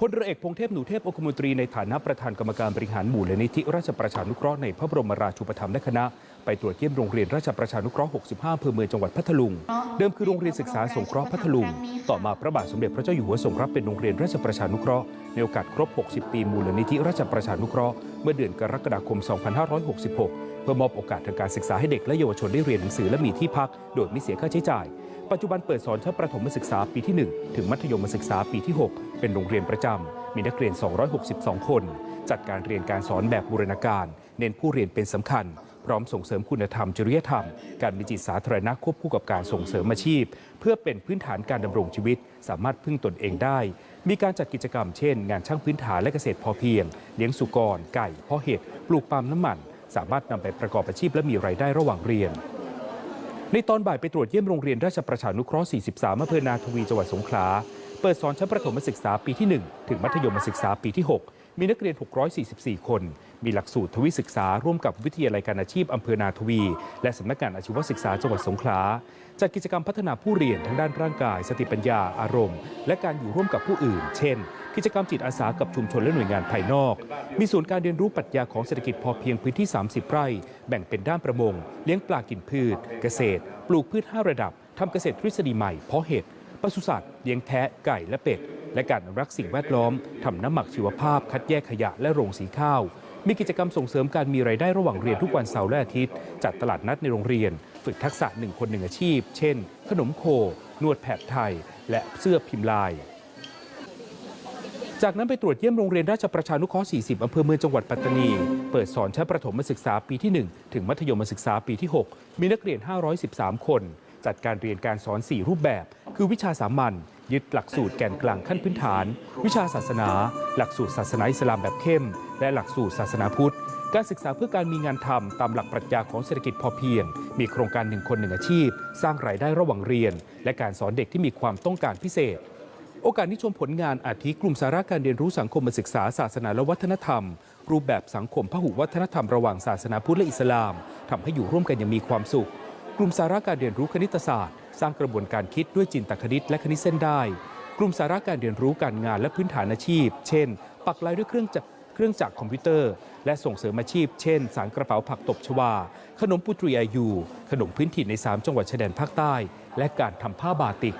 พลเรือเอกพงเทพหนูเทพองคมนตรีในฐานะประธานกรรมการบริหารหมู่เลนิธิราชประชานุเคราะห์ในพระบรมราชูปถัมภ์และคณะ ไปตรวจเยี่ยมโรงเรียนราชประชานุเคราะห์ 65อำเภอเมืองจังหวัดพัทลุง เดิมคือโรงเรียนศึกษาสงเคราะห์พัทลุง ต่อมาพระบาทสมเด็จพระเจ้าอยู่หัวทรงรับเป็นโรงเรียนราชประชานุเคราะห์ในโอกาสครบ 60 ปีมูลนิธิราชประชานุเคราะห์เมื่อเดือนกรกฎาคม 2566เพื่อมอบโอกาสทางการศึกษาให้เด็กและเยาวชนได้เรียนหนังสือและมีที่พัก โดยไม่เสียค่าใช้จ่าย ปัจจุบันเปิดสอนชั้นประถมศึกษาปีที่ 1 ถึงมัธยมศึกษาปีที่ 6 เป็นโรงเรียนประจำ มีนักเรียน 262 คน จัดการเรียนการสอนแบบบูรณาการ เน้นผู้เรียนเป็นสำคัญ พร้อมส่งเสริมคุณธรรม จริยธรรม การมีจิตสาธารณะควบคู่กับการส่งเสริมอาชีพ เพื่อเป็นพื้นฐานการดำรงชีวิต สามารถพึ่งตนเองได้ มีการจัดกิจกรรมเช่น งานช่างพื้นฐานและเกษตรพอเพียง เลี้ยงสุกร ไก่เพาะเห็ดปลูกปาล์มน้ำมัน สามารถนำไปประกอบอาชีพและมีรายได้ระหว่างเรียน ในตอนบ่ายไปตรวจเยี่ยมโรงเรียนราชประชานุเคราะห์ 43อำเภอนาทวีจังหวัดสงขลา เปิดสอนชั้นประถมศึกษาปีที่ 1 ถึงมัธยมศึกษาปีที่ 6 มีนักเรียน 644 คน มีหลักสูตรทวิศึกษาร่วมกับวิทยาลัยการอาชีพอำเภอนาทวี และสำนักงานอาชีวศึกษาจังหวัดสงขลาจัดกิจกรรมพัฒนาผู้เรียนทั้งด้านร่างกาย สติปัญญา อารมณ์ และการอยู่ร่วมกับผู้อื่น เช่น กิจกรรมจิตอาสากับชุมชนและหน่วยงานภายนอก มีศูนย์การเรียนรู้ปรัชญาของเศรษฐกิจพอเพียงพื้นที่ 30 ไร่ แบ่งเป็นด้านประมง เลี้ยงปลากินพืช เกษตร ปลูกพืช 5 ระดับทำเกษตรทฤษฎีใหม่เพาะเห็ด ปศุสัตว์เลี้ยงแพะไก่และเป็ด และการรักสิ่งแวดล้อมทำน้ำหมักชีวภาพ คัดแยกขยะและโรงสีข้าว มีกิจกรรมส่งเสริมการมีรายได้ระหว่างเรียนทุกวันเสาร์และอาทิตย์ จัดตลาดนัดในโรงเรียน ฝึกทักษะหนึ่งคนหนึ่งอาชีพ เช่น ขนมโค นวดแผดไทย และเสื้อพิมพ์ลายจากนั้นไปตรวจเยี่ยมโรงเรียนราชประชานุเคราะห์ 40 อำเภอเมืองจังหวัดปัตตานี เปิดสอนชั้นประถมศึกษาปีที่ 1 ถึงมัธยมศึกษาปีที่ 6 มีนักเรียน 513 คน จัดการเรียนการสอน 4 รูปแบบ คือวิชาสามัญยึดหลักสูตรแกนกลางขั้นพื้นฐาน วิชาศาสนา หลักสูตรศาสนาอิสลามแบบเข้ม และหลักสูตรศาสนาพุทธ การศึกษาเพื่อการมีงานทำตามหลักปรัชญาของเศรษฐกิจพอเพียง มีโครงการหนึ่งคนหนึ่งอาชีพ สร้างรายได้ระหว่างเรียน และการสอนเด็กที่มีความต้องการพิเศษ โอกาสนี้ชมผลงานอาทิกลุ่มสาระการเรียนรู้สังคมศึกษาศาสนาและวัฒนธรรม รูปแบบสังคมพหุวัฒนธรรมระหว่างศาสนาพุทธและอิสลามทำให้อยู่ร่วมกันอย่างมีความสุข กลุ่มสาระการเรียนรู้คณิตศาสตร์ สร้างกระบวนการคิดด้วยจินตคณิตและคณิตเส้นได้ กลุ่มสาระการเรียนรู้การงานและพื้นฐานอาชีพ เช่น ปักลายด้วยเครื่องจักรเครื่องจักรคอมพิวเตอร์ และส่งเสริมอาชีพ เช่น สารกระเป๋าผักตบชวา ขนมปุตรีอายูขนมพื้นถิ่นใน 3 จังหวัดชายแดนภาคใต้ และการทำผ้าบาติก